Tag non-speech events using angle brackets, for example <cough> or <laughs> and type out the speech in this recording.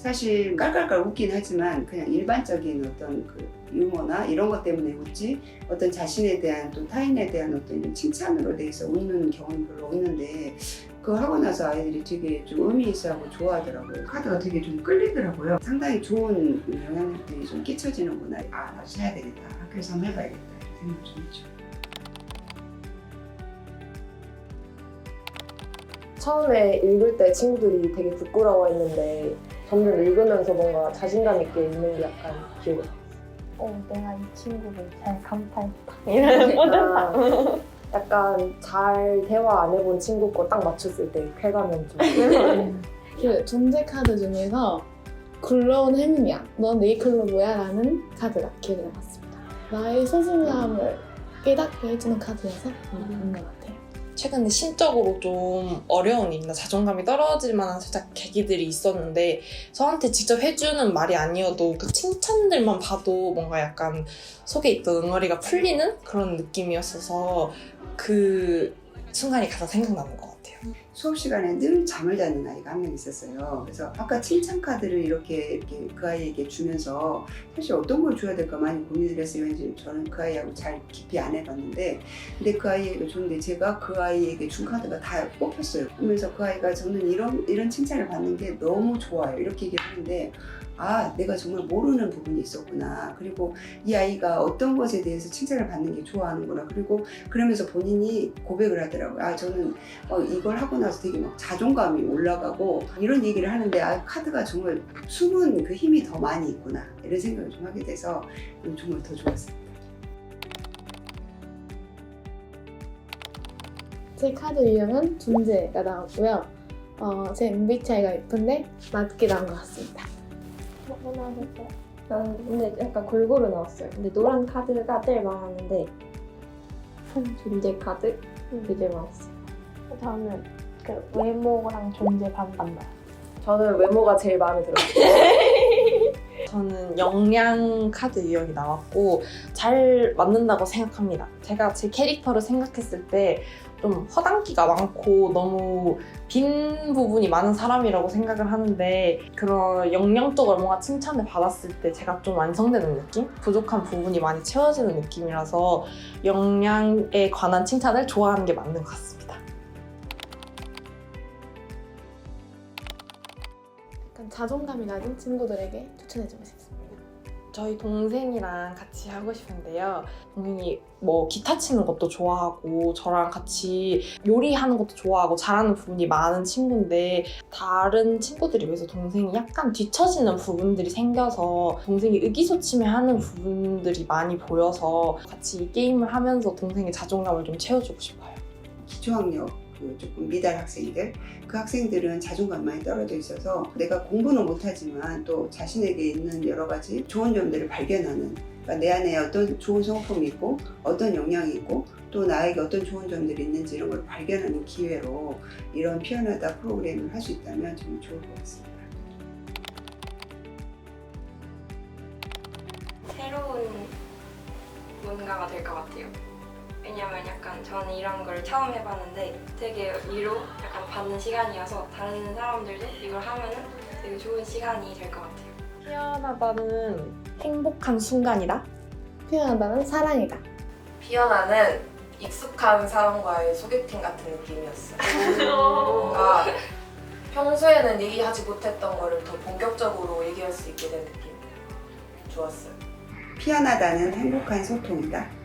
사실 깔깔깔 웃긴 하지만 그냥 일반적인 어떤 그 유머나 이런 것 때문에 웃지 어떤 자신에 대한 또 타인에 대한 어떤 이런 칭찬으로 대해서 웃는 경우는 별로 없는데 그거 하고 나서 아이들이 되게 좀 의미 있어하고 좋아하더라고요. 카드가 되게 좀 끌리더라고요. 상당히 좋은 영향력들이 좀 끼쳐지는구나. 아, 나도 사야 되겠다. 학교에서 한번 해봐야겠다. 생각 좀 했죠. 처음에 읽을 때 친구들이 되게 부끄러워했는데 점점 읽으면서 뭔가 자신감 있게 읽는 게 약간 기억이 나. 어, 내가 이 친구를 잘 간파했다. <laughs> 이런 뿌듯함. 아, 약간 잘 대화 안 해본 친구 거 딱 맞췄을 때 쾌감은 좀. <laughs> 그 존재 카드 중에서 굴러온 행운이야. 넌 네이클로브야 라는 카드가 기억에 남았습니다. 나의 소중함을 깨닫게 해주는 카드여서 좋은 것 같아요. 최근에 심적으로 좀 어려운 일이나 자존감이 떨어질 만한 살짝 계기들이 있었는데 저한테 직접 해주는 말이 아니어도 그 칭찬들만 봐도 뭔가 약간 속에 있던 응어리가 풀리는 그런 느낌이었어서 그 순간이 가장 생각나는 것 같아요. 수업 시간에 늘 잠을 자는 아이가 한 명 있었어요. 그래서 아까 칭찬 카드를 이렇게, 이렇게 그 아이에게 주면서 사실 어떤 걸 줘야 될까 많이 고민을 했어요. 왠지 저는 그 아이하고 잘 깊이 안 해봤는데 근데 그 아이에게 줬는데 제가 그 아이에게 준 카드가 다 뽑혔어요. 그러면서 그 아이가 저는 이런 이런 칭찬을 받는 게 너무 좋아요. 이렇게 얘기를 하는데 아 내가 정말 모르는 부분이 있었구나. 그리고 이 아이가 어떤 것에 대해서 칭찬을 받는 게 좋아하는구나. 그리고 그러면서 본인이 고백을 하더라고요. 아 저는 어, 이걸 하고 나서 되게 막 자존감이 올라가고 이런 얘기를 하는데 아 카드가 정말 숨은 그 힘이 더 많이 있구나 이런 생각을 좀 하게 돼서 정말 더 좋았어요. 제 카드 유형은 존재가 나왔고요. 어, 제 MBTI가 예쁜데 낮게 나온 것 같습니다. 하나 해볼게요. 저는 근데 약간 골고루 나왔어요. 근데 노란 카드가 제일 많았는데 존재 카드 그게 제일 많았어요. 저는 그 외모랑 존재 반반 나요. 저는 외모가 제일 마음에 들었어요. <laughs> 저는 영양 카드 유형이 나왔고 잘 맞는다고 생각합니다. 제가 제 캐릭터를 생각했을 때 좀 허당기가 많고 너무 빈 부분이 많은 사람이라고 생각을 하는데 그런 영양적으로 뭔가 칭찬을 받았을 때 제가 좀 완성되는 느낌? 부족한 부분이 많이 채워지는 느낌이라서 영양에 관한 칭찬을 좋아하는 게 맞는 것 같습니다. 약간 자존감이 낮은 친구들에게 추천해주고 싶습니다. 저희 동생이랑 같이 하고 싶은데요. 동생이 뭐 기타 치는 것도 좋아하고 저랑 같이 요리하는 것도 좋아하고 잘하는 부분이 많은 친구인데 다른 친구들에 비해서 동생이 약간 뒤처지는 부분들이 생겨서 동생이 의기소침해하는 부분들이 많이 보여서 같이 이 게임을 하면서 동생의 자존감을 좀 채워주고 싶어요. 기초학력 그 조금 미달 학생들 그 학생들은 자존감 많이 떨어져 있어서 내가 공부는 못하지만 또 자신에게 있는 여러 가지 좋은 점들을 발견하는 그러니까 내 안에 어떤 좋은 성품이 있고 어떤 역량이 있고 또 나에게 어떤 좋은 점들이 있는지 이런 걸 발견하는 기회로 이런 피어나다 프로그램을 할 수 있다면 정말 좋을 것 같습니다. 새로운 뭔가가 될 것 같아요. 왜냐면 약간 저는 이런 걸 처음 해봤는데 되게 위로 약간 받는 시간이어서 다른 사람들도 이걸 하면은 되게 좋은 시간이 될 것 같아요. 피어나다는 행복한 순간이다. 표현한다는 사랑이다. 피어나는 익숙한 사람과의 소개팅 같은 느낌이었어요. <laughs> 뭔가 평소에는 얘기하지 못했던 거를 더 본격적으로 얘기할 수 있게 된 느낌. 좋았어요. 피어나다는 행복한 소통이다.